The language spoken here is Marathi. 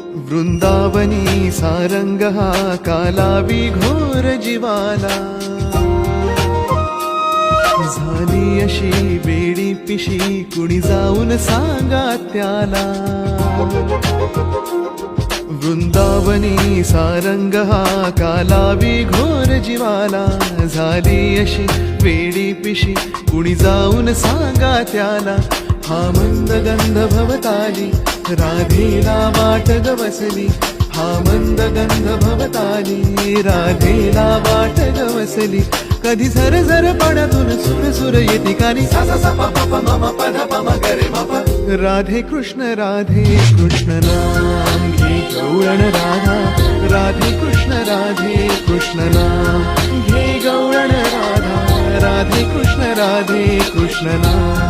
वृंदावनी सारंग हा कालावी घोर जीवाला. झाली अशी बेडी पिशी कुणी जाऊन सांगा त्याला. वृंदावनी सारंग हा कालावी घोर जीवाला. झाली अशी वेडी पिशी कुणी जाऊन सांगा त्याला. हा मंद गंध भवताली राधेला वाट गवसली हा मंद गंध भवताली राधेला वाट गवसली कधी झर झर पाण्यातून सुर सुर येते कानी राधे कृष्ण राधे कृष्ण नाम घे गौरण राधा. राधे कृष्ण राधे कृष्ण नाम घे गौरण राधा. राधे कृष्ण राधे कृष्ण नाम